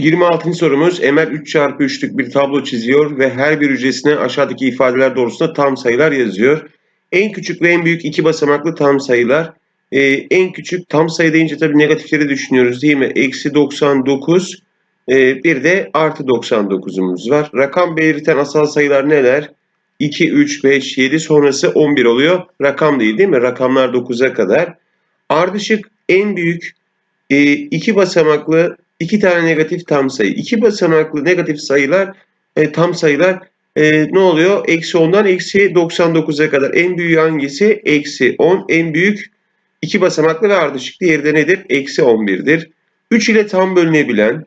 26. sorumuz Emel 3 çarpı 3'lük bir tablo çiziyor ve her bir hücresine aşağıdaki ifadeler doğrultusunda tam sayılar yazıyor. En küçük ve en büyük iki basamaklı tam sayılar. Ee, en küçük tam sayı deyince tabii negatifleri düşünüyoruz değil mi? Eksi 99 ee, bir de artı 99'umuz var. Rakam belirten asal sayılar neler? 2, 3, 5, 7 sonrası 11 oluyor. Rakam değil değil mi? Rakamlar 9'a kadar. Ardışık en büyük e, iki basamaklı iki tane negatif tam sayı. İki basamaklı negatif sayılar e, tam sayılar e, ne oluyor? Eksi 10'dan eksi 99'a kadar. En büyüğü hangisi? Eksi 10. En büyük iki basamaklı ve ardışık. Diğeri de nedir? Eksi 11'dir. 3 ile tam bölünebilen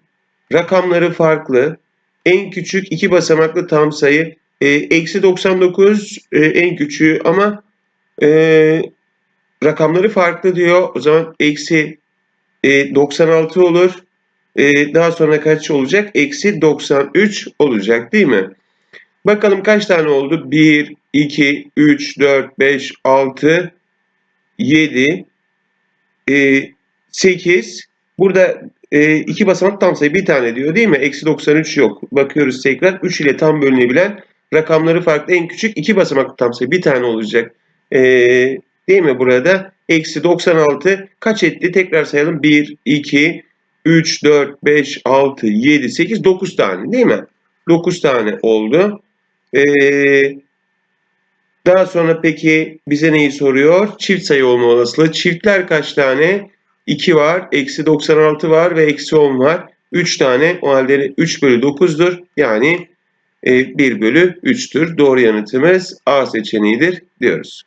rakamları farklı. En küçük iki basamaklı tam sayı e, eksi 99 e, en küçüğü ama e, rakamları farklı diyor. O zaman eksi e, 96 olur. E, daha sonra kaç olacak? Eksi 93 olacak değil mi? Bakalım kaç tane oldu? 1, 2, 3, 4, 5, 6, 7, e, 8. Burada e, iki basamak tam sayı bir tane diyor değil mi? Eksi 93 yok. Bakıyoruz tekrar. 3 ile tam bölünebilen rakamları farklı en küçük iki basamaklı tam sayı bir tane olacak. E, değil mi burada? Eksi 96 kaç etti? Tekrar sayalım. 1, 2, 3, 4, 5, 6, 7, 8, 9 tane değil mi? 9 tane oldu. Ee, daha sonra peki bize neyi soruyor? Çift sayı olma olasılığı. Çiftler kaç tane? 2 var, eksi 96 var ve eksi 10 var. 3 tane o halde 3 bölü 9'dur. Yani e, 1 bölü 3'tür. Doğru yanıtımız A seçeneğidir diyoruz.